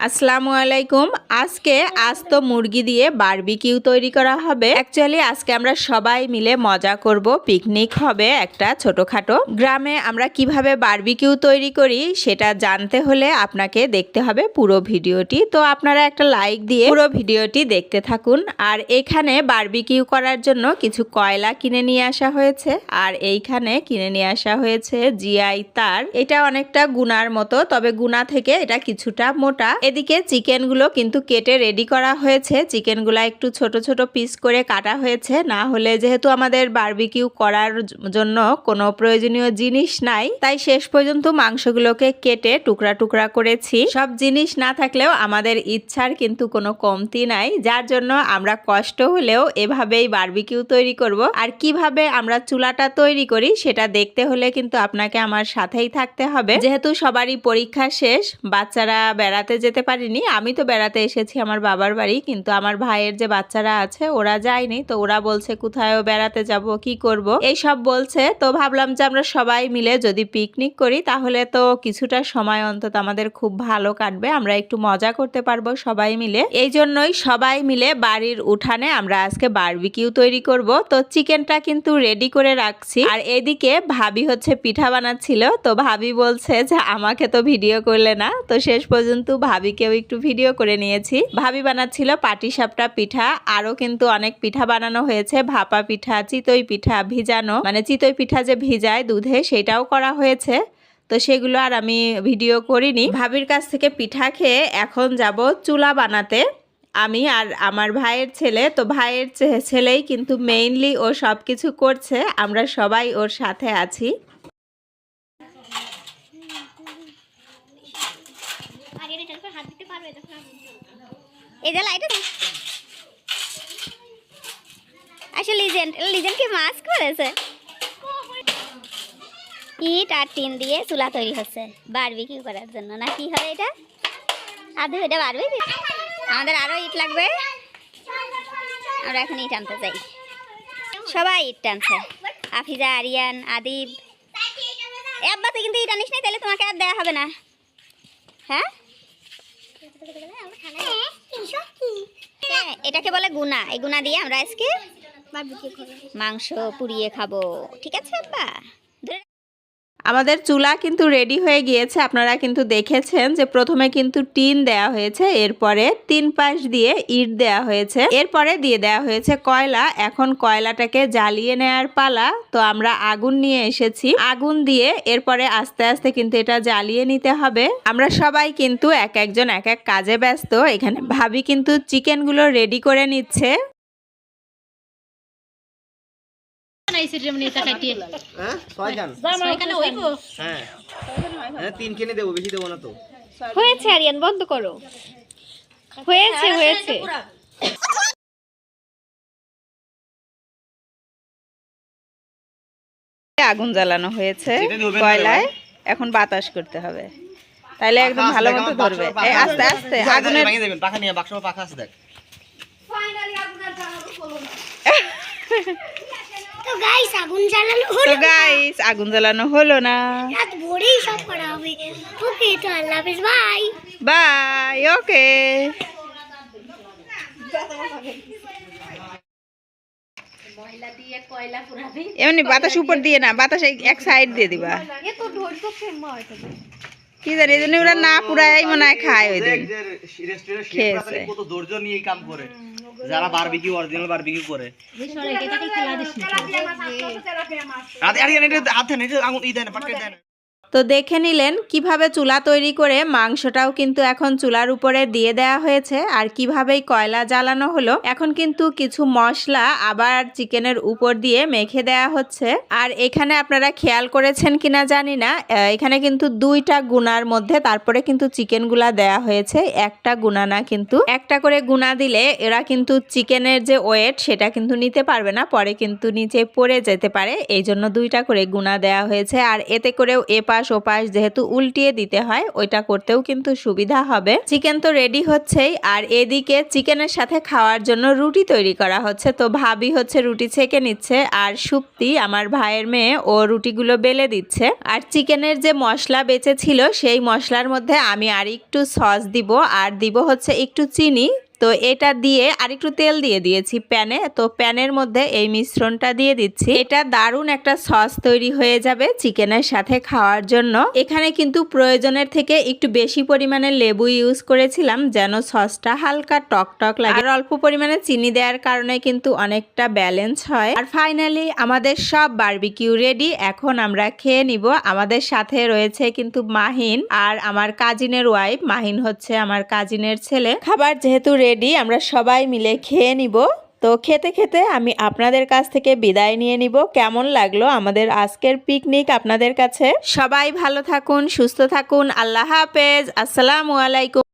আসসালামু আলাইকুম। আজকে আজ তো মুরগি দিয়ে বারবিকিউ তৈরি করা হবে। অ্যাকচুয়ালি আজকে আমরা সবাই মিলে মজা করব। পিকনিক হবে একটা ছোটোখাটো। গ্রামে আমরা কীভাবে বারবিকিউ তৈরি করি সেটা জানতে হলে আপনাকে দেখতে হবে পুরো ভিডিওটি। তো আপনারা একটা লাইক দিয়ে পুরো ভিডিওটি দেখতে থাকুন। আর এখানে বারবিকিউ করার জন্য কিছু কয়লা কিনে নিয়ে আসা হয়েছে। আর এইখানে কিনে নিয়ে আসা হয়েছে জিআই তার। এটা অনেকটা গুনার মতো, তবে গুনা থেকে এটা কিছুটা মোটা। এদিকে চিকেনগুলো কিন্তু কেটে রেডি করা হয়েছে। চিকেনগুলো একটু ছোট ছোট পিস করে কাটা হয়েছে। না হলে যেহেতু আমাদের বারবিকিউ করার জন্য কোনো প্রয়োজনীয় জিনিস নাই, তাই শেষ পর্যন্ত মাংসগুলোকে কেটে টুকরা টুকরা করেছি। সব জিনিস না থাকলেও আমাদের ইচ্ছার কিন্তু কোনো কমতি নাই। যার জন্য আমরা কষ্ট হলেও এভাবেই বারবিকিউ তৈরি করব। আর কীভাবে আমরা চুলাটা তৈরি করি সেটা দেখতে হলে কিন্তু আপনাকে আমার সাথেই থাকতে হবে। যেহেতু সবারই পরীক্ষা শেষ, বাচ্চারা বেড়াতে যেতে পারিনি। আমি তো বেড়াতে এসেছি আমার বাবার বাড়ি, কিন্তু আমার ভাইয়ের যে বাচ্চারা আছে ওরা যায়নি, তো ওরা বলছে কোথায়ও বেড়াতে যাব, কি করব? এই সব বলছে, তো ভাবলাম যে আমরা সবাই মিলে যদি পিকনিক করি, তাহলে তো কিছুটা সময় অন্তত আমাদের খুব ভালো কাটবে, আমরা একটু মজা করতে পারব সবাই মিলে। এই জন্যই সবাই মিলে বাড়ির উঠানে আমরা আজকে বারবিকিউ তৈরি করব। তো চিকেনটা কিন্তু রেডি করে রাখছি। আর এদিকে ভাবি হচ্ছে পিঠা বানাচ্ছিল, তো ভাবি বলছে যে আমাকে তো ভিডিও করলে না, তো শেষ পর্যন্ত ভাবিকেও একটু ভিডিও করে নিয়েছি। ভাবি বানাচ্ছিল পাটিসাপটা পিঠা, আরও কিন্তু অনেক পিঠা বানানো হয়েছে। ভাপা পিঠা, চিতই পিঠা ভিজানো মানে চিতই পিঠা যে ভিজায় দুধে, সেটাও করা হয়েছে। তো সেগুলো আর আমি ভিডিও করিনি। ভাবির কাছ থেকে পিঠা খেয়ে এখন যাব চুলা বানাতে। আমি আর আমার ভাইয়ের ছেলে, তো ভাইয়ের ছেলেই কিন্তু মেইনলি ও সব কিছু করছে। আমরা সবাই ওর সাথে আছি আর এটা তারপর হাত দিতে পারবে তখন এই আসলে লিজেন্ড লিজেন্ড কি করেছে ইট আর টিন দিয়ে তৈরি হচ্ছে। করার জন্য। না কি এটা? এটা আমাদের আরও ইট লাগবে। আমরা এখন ইট আনতে চাই সবাই ইট টানছে। আফিজা আরিয়ান আদিব। আব্বা কিন্তু ইট আনিস নাই তাহলে তোমাকে আর দেওয়া হবে না। হ্যাঁ, এটাকে বলে গুনা। এই গুনা দিয়ে আমরা আজকে মাংস পুড়িয়ে খাব। ঠিক আছে আব্বা? আমাদের চুলা কিন্তু রেডি হয়ে গিয়েছে। আপনারা কিন্তু দেখেছেন যে প্রথমে কিন্তু টিন দেয়া হয়েছে, এরপরে তিন পাশ দিয়ে ইট দেয়া হয়েছে, এরপরে দিয়ে দেয়া হয়েছে কয়লা। এখন কয়লাটাকে জ্বালিয়ে নেয়ার পালা, তো আমরা আগুন নিয়ে এসেছি। আগুন দিয়ে এরপরে আস্তে আস্তে কিন্তু এটা জ্বালিয়ে নিতে হবে। আমরা সবাই কিন্তু এক একজন এক এক কাজে ব্যস্ত। এখানে ভাবি কিন্তু চিকেনগুলো রেডি করে নিচ্ছে। হ্যাঁ? ছয়খান হ্যাঁ। হ্যাঁ তিন দেবো বেশি দেবো না তো। হয়েছে আরিয়ান বন্ধ করো। হয়েছে হয়েছে। আগুন জ্বালানো হয়েছে কয়লায়। এখন বাতাস করতে হবে। তাইলে একদম ভালো মতো ধরবে। এই আস্তে আস্তে ভেঙে দেবেন পাখা নিয়ে বাক্স পাখা আছে দেখ। তো গাইস আগুন জ্বালানো তো গাইস আগুন জ্বালানো হলো না। রাত ভোরেই সব করা হবে। ওকে তো আল্লাহ হাফেজ বাই বাই ওকে এমনি বাতাস উপর দিয়ে না বাতাস এক সাইড দিয়ে দিবা। কি জানি এই জন্য ওরা না পুরাই মনে হয় খায় ওই দিন। খেয়েছে। যারা বারবিকিউ অরিজিনাল বারবিকিউ করে। আরে আরে এটা হাতে নেই আগুন ই দেন পাটকে দেন। তো দেখে নিলেন কীভাবে চুলা তৈরি করে মাংসটাও কিন্তু এখন চুলার উপরে দিয়ে দেওয়া হয়েছে আর কিভাবেই কয়লা জ্বালানো হলো। এখন কিন্তু কিছু মশলা আবার চিকেনের উপর দিয়ে মেখে দেওয়া হচ্ছে। আর এখানে আপনারা খেয়াল করেছেন কিনা জানি না এখানে কিন্তু দুইটা গুনার মধ্যে তারপরে কিন্তু চিকেনগুলা দেয়া হয়েছে, একটা গুনা না কিন্তু। একটা করে গুনা দিলে এরা কিন্তু চিকেনের যে ওয়েট সেটা কিন্তু নিতে পারবে না, পরে কিন্তু নিচে পড়ে যেতে পারে এই জন্য দুইটা করে গুনা দেওয়া হয়েছে। আর এতে করেও এপাশ এপাশ ওপাশ যেহেতু উল্টিয়ে দিতে হয়, ওইটা করতেও কিন্তু সুবিধা হবে। চিকেন তো রেডি হচ্ছেই, আর এদিকে চিকেনের সাথে খাওয়ার জন্য রুটি তৈরি করা হচ্ছে। তো ভাবি হচ্ছে রুটি ছেঁকে নিচ্ছে, আর সুপ্তি, আমার ভাইয়ের মেয়ে, ও রুটিগুলো বেলে দিচ্ছে। আর চিকেনের যে মশলা বেঁচে ছিল সেই মশলার মধ্যে আমি আর একটু সস দিব, আর দিব হচ্ছে একটু চিনি তো এটা দিয়ে আরেকটু তেল দিয়ে দিয়েছি প্যানে। তো প্যানের মধ্যে এই মিশ্রণটা দিয়ে দিচ্ছি। এটা দারুণ একটা সস তৈরি হয়ে যাবে চিকেনের সাথে খাওয়ার জন্য। এখানে কিন্তু প্রয়োজনের থেকে একটু বেশি পরিমাণে লেবু ইউজ করেছিলাম যেন সসটা হালকা টক টক লাগে। আর অল্প পরিমাণে চিনি দেওয়ার কারণে কিন্তু অনেকটা ব্যালেন্স হয়। আর ফাইনালি আমাদের সব বারবিকিউ রেডি। এখন আমরা খেয়ে নিব। আমাদের সাথে রয়েছে কিন্তু মাহিন আর আমার কাজিনের ওয়াইফ। মাহিন হচ্ছে আমার কাজিনের ছেলে। খাবার যেহেতু রেডি আমরা সবাই মিলে খেয়ে নিব। তো খেতে খেতে আমি আপনাদের কাছ থেকে বিদায় নিয়ে নিব। কেমন লাগল আমাদের আজকের পিকনিক আপনাদের কাছে? সবাই ভালো থাকুন, সুস্থ থাকুন, আল্লাহ হাফেজ, আসসালামু আলাইকুম।